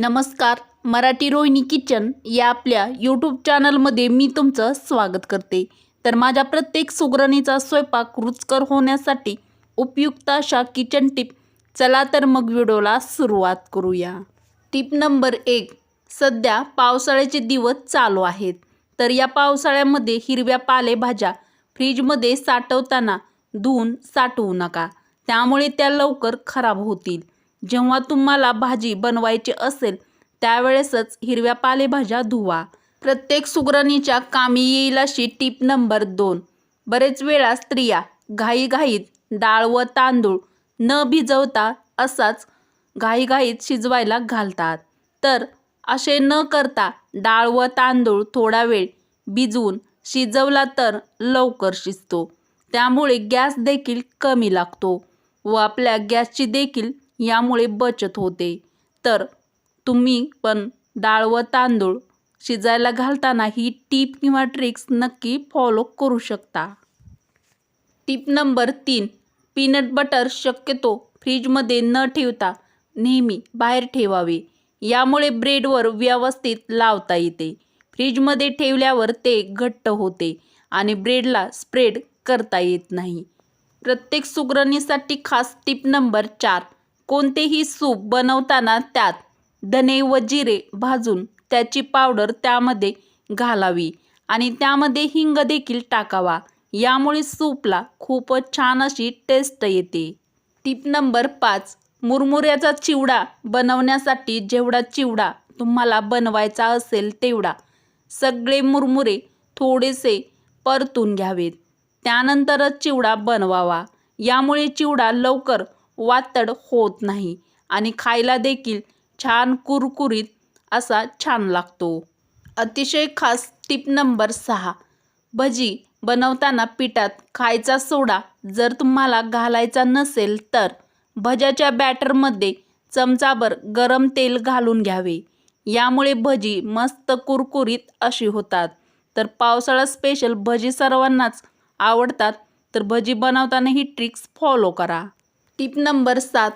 नमस्कार मराठी रोहिणी किचन या आपल्या यूट्यूब चॅनलमध्ये मी तुमचं स्वागत करते. तर माझ्या प्रत्येक सुगरणीचा स्वयंपाक रुचकर होण्यासाठी उपयुक्त अशा किचन टिप चला तर मग व्हिडिओला सुरुवात करूया. टिप नंबर एक सध्या पावसाळ्याचे दिवस चालू आहेत. तर या पावसाळ्यामध्ये हिरव्या पालेभाज्या फ्रीजमध्ये साठवताना धुवून साठवू नका. त्यामुळे त्या लवकर खराब होतील. जेव्हा तुम्हाला भाजी बनवायची असेल त्यावेळेसच हिरव्या पालेभाज्या धुवा. प्रत्येक सुगरणीच्या कामी येईल अशी टीप नंबर दोन. बरेच वेळा स्त्रिया घाईघाईत डाळ व तांदूळ न भिजवता असाच घाईघाईत शिजवायला घालतात. तर असे न करता डाळ व तांदूळ थोडा वेळ भिजवून शिजवला तर लवकर शिजतो. त्यामुळे गॅस देखील कमी लागतो व आपल्या गॅसची देखील यामुळे बचत होते. तर तुम्ही पण डाळ व तांदूळ शिजायला घालताना ही टीप किंवा ट्रिक्स नक्की फॉलो करू शकता. टीप नंबर तीन पीनट बटर शक्यतो फ्रीजमध्ये न ठेवता नेहमी बाहेर ठेवावे. यामुळे ब्रेडवर व्यवस्थित लावता येते. फ्रीजमध्ये ठेवल्यावर ते घट्ट होते आणि ब्रेडला स्प्रेड करता येत नाही. प्रत्येक सुगरणीसाठी खास टीप नंबर चार कोणतेही सूप बनवताना त्यात धने व जिरे भाजून त्याची पावडर त्यामध्ये घालावी आणि त्यामध्ये हिंग देखील टाकावा. यामुळे सूपला खूपच छान अशी टेस्ट येते. टिप नंबर पाच. मुरमुऱ्याचा चिवडा बनवण्यासाठी जेवढा चिवडा तुम्हाला बनवायचा असेल तेवढा सगळे मुरमुरे थोडेसे परतून घ्यावेत. त्यानंतरच चिवडा बनवावा. यामुळे चिवडा लवकर वातड होत नाही आणि खायला देखील छान कुरकुरीत असा छान लागतो. अतिशय खास टिप नंबर सहा. भजी बनवताना पिठात खायचा सोडा जर तुम्हाला घालायचा नसेल तर भज्याच्या बॅटरमध्ये चमचाभर गरम तेल घालून घ्यावे. यामुळे भजी मस्त कुरकुरीत अशी होतात. तर पावसाळा स्पेशल भजी सर्वांनाच आवडतात. तर भजी बनवताना ही ट्रिक्स फॉलो करा. टिप नंबर सात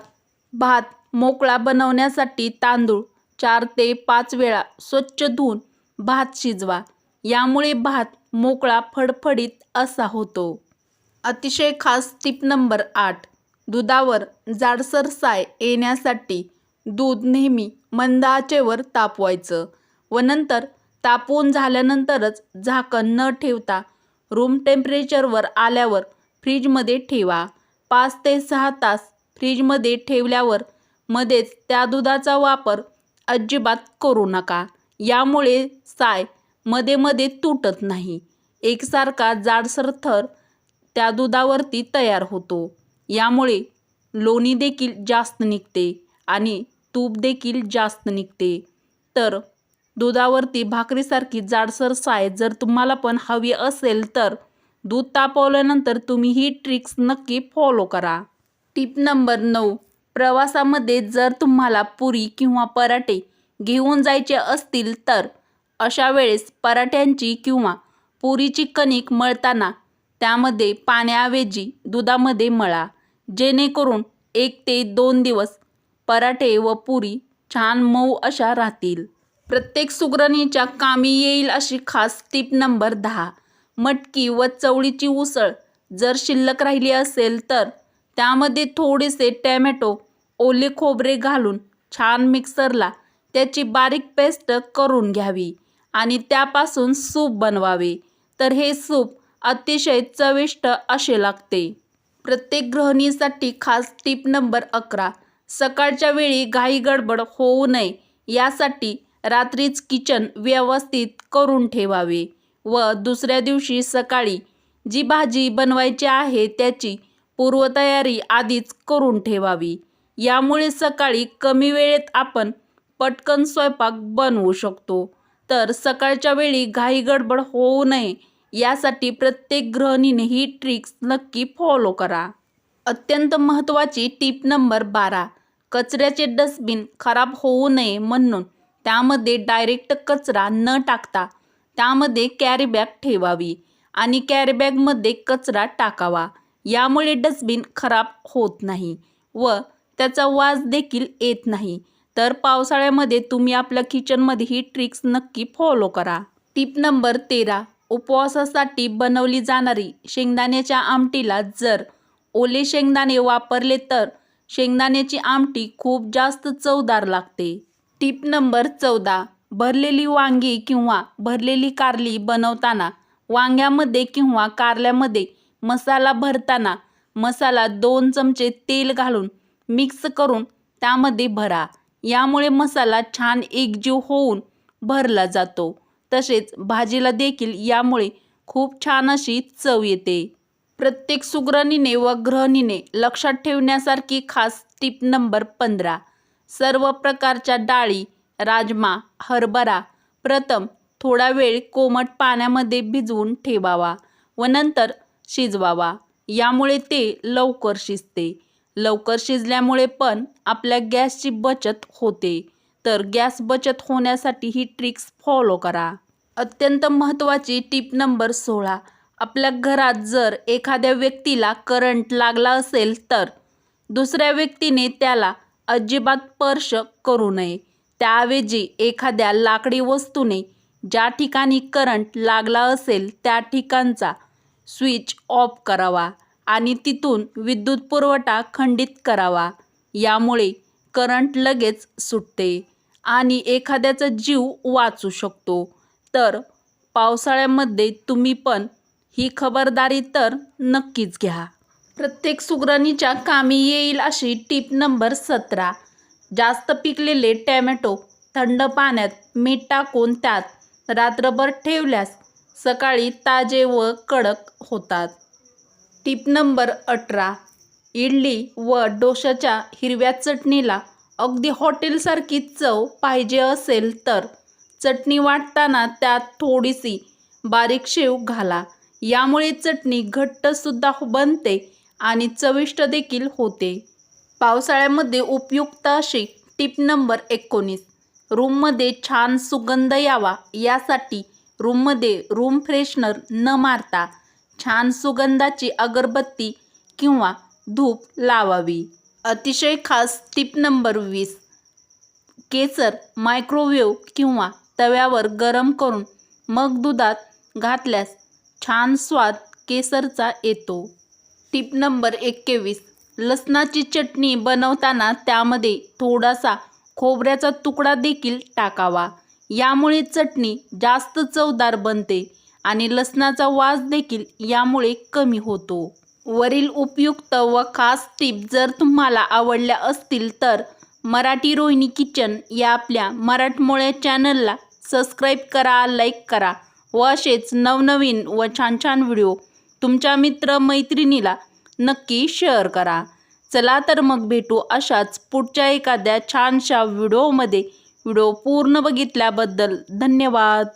भात मोकळा बनवण्यासाठी तांदूळ चार ते पाच वेळा स्वच्छ धुवून भात शिजवा. यामुळे भात मोकळा फडफडीत असा होतो. अतिशय खास टिप नंबर आठ दुधावर जाडसर साय येण्यासाठी दूध नेहमी मंद आचेवर तापवायचं व नंतर तापवून झाल्यानंतरच झाकण न ठेवता रूम टेम्परेचरवर आल्यावर फ्रीजमध्ये ठेवा. पाच ते सहा तास फ्रीजमध्ये ठेवल्यावर मध्येच त्या दुधाचा वापर अजिबात करू नका. यामुळे सायमध्ये मध्ये तुटत नाही. एकसारखा जाडसर थर त्या दुधावरती तयार होतो. यामुळे लोणी देखील जास्त निघते आणि तूप देखील जास्त निघते. तर दुधावरती भाकरीसारखी जाडसर साय जर तुम्हाला पण हवी असेल तर दूध तापवल्यानंतर तुम्ही ही ट्रिक्स नक्की फॉलो करा. टिप नंबर नऊ. प्रवासामध्ये जर तुम्हाला पुरी किंवा पराठे घेऊन जायचे असतील तर अशा वेळेस पराठ्यांची किंवा पुरीची कणिक मळताना त्यामध्ये पाण्याऐवजी दुधामध्ये मळा. जेणेकरून एक ते दोन दिवस पराठे व पुरी छान मऊ अशा राहतील. प्रत्येक सुगरणीच्या कामी येईल अशी खास टिप नंबर दहा. मटकी व चवळीची उसळ जर शिल्लक राहिली असेल तर त्यामध्ये थोडेसे टॅमॅटो ओले खोबरे घालून छान मिक्सरला त्याची बारीक पेस्ट करून घ्यावी आणि त्यापासून सूप बनवावे. तर हे सूप अतिशय चविष्ट असे लागते. प्रत्येक गृहिणीसाठी खास टीप नंबर अकरा सकाळच्या वेळी घाई गडबड होऊ नये यासाठी रात्रीच किचन व्यवस्थित करून ठेवावे. व दुसऱ्या दिवशी सकाळी जी भाजी बनवायची आहे त्याची पूर्वतयारी आधीच करून ठेवावी. यामुळे सकाळी कमी वेळेत आपण पटकन स्वयंपाक बनवू शकतो. तर सकाळच्या वेळी घाई गडबड होऊ नये यासाठी प्रत्येक गृहिणीने ही ट्रिक्स नक्की फॉलो करा. अत्यंत महत्त्वाची टीप नंबर बारा कचऱ्याचे डस्टबिन खराब होऊ नये म्हणून त्यामध्ये डायरेक्ट कचरा न टाकता त्यामध्ये कॅरीबॅग ठेवावी आणि कॅरीबॅगमध्ये कचरा टाकावा. यामुळे डस्टबिन खराब होत नाही व त्याचा वास देखील येत नाही. तर पावसाळ्यामध्ये तुम्ही आपल्या किचनमध्ये ही ट्रिक्स नक्की फॉलो करा. टिप नंबर तेरा. उपवासासाठी बनवली जाणारी शेंगदाण्याच्या आमटीला जर ओले शेंगदाणे वापरले तर शेंगदाण्याची आमटी खूप जास्त चवदार लागते. टिप नंबर चौदा. भरलेली वांगी किंवा भरलेली कारली बनवताना वांग्यामध्ये किंवा कारल्यामध्ये मसाला भरताना मसाला दोन चमचे तेल घालून मिक्स करून त्यामध्ये भरा. यामुळे मसाला छान एकजीव होऊन भरला जातो. तसेच भाजीला देखील यामुळे खूप छान अशी चव येते. प्रत्येक सुगरणीने व गृहिणीने लक्षात ठेवण्यासारखी खास टिप नंबर पंधरा. सर्व प्रकारच्या डाळी राजमा हरभरा प्रथम थोडा वेळ कोमट पाण्यामध्ये भिजवून ठेवावा व नंतर शिजवावा. यामुळे ते लवकर शिजते. लवकर शिजल्यामुळे पण आपल्या गॅसची बचत होते. तर गॅस बचत होण्यासाठी ही ट्रिक्स फॉलो करा. अत्यंत महत्त्वाची टिप नंबर सोळा. आपल्या घरात जर एखाद्या व्यक्तीला करंट लागला असेल तर दुसऱ्या व्यक्तीने त्याला अजिबात स्पर्श करू नये. त्याऐवजी एखाद्या लाकडी वस्तूने ज्या ठिकाणी करंट लागला असेल त्या ठिकाणचा स्विच ऑफ करावा आणि तिथून विद्युत पुरवठा खंडित करावा. यामुळे करंट लगेच सुटते आणि एखाद्याचा जीव वाचू शकतो. तर पावसाळ्यामध्ये तुम्ही पण ही खबरदारी तर नक्कीच घ्या. प्रत्येक सुगरणीच्या कामी येईल अशी टीप नंबर सतरा. जास्त पिकलेले टॅमॅटो थंड पाण्यात मीठ टाकून त्यात रात्रभर ठेवल्यास सकाळी ताजे व कडक होतात. टीप नंबर अठरा. इडली व डोशाच्या हिरव्या चटणीला अगदी हॉटेलसारखी चव पाहिजे असेल तर चटणी वाटताना त्यात थोडीशी बारीक शेव घाला. यामुळे चटणी घट्टसुद्धा बनते आणि चविष्ट देखील होते. पावसाळ्यामध्ये उपयुक्त अशी टिप नंबर एकोणीस. रूममध्ये छान सुगंध यावा यासाठी रूममध्ये रूम फ्रेशनर न मारता छान सुगंधाची अगरबत्ती किंवा धूप लावावी. अतिशय खास टिप नंबर वीस. केसर मायक्रोवेव्ह किंवा तव्यावर गरम करून मग दुधात घातल्यास छान स्वाद केसरचा येतो. टिप नंबर एक्केवीस. लसणाची चटणी बनवताना त्यामध्ये थोडासा खोबऱ्याचा तुकडा देखील टाकावा. यामुळे चटणी जास्त चवदार बनते आणि लसणाचा वास देखील यामुळे कमी होतो. वरील उपयुक्त व खास टिप जर तुम्हाला आवडल्या असतील तर मराठी रोहिणी किचन या आपल्या मराठमोळ्या चॅनलला सबस्क्राईब करा लाईक करा व असेच नवनवीन व छान छान व्हिडिओ तुमच्या मित्र मैत्रिणीला नक्की शेअर करा. चला तर मग भेटू अशाच पुढच्या एखाद्या छानशा व्हिडिओमध्ये. व्हिडिओ पूर्ण बघितल्याबद्दल धन्यवाद.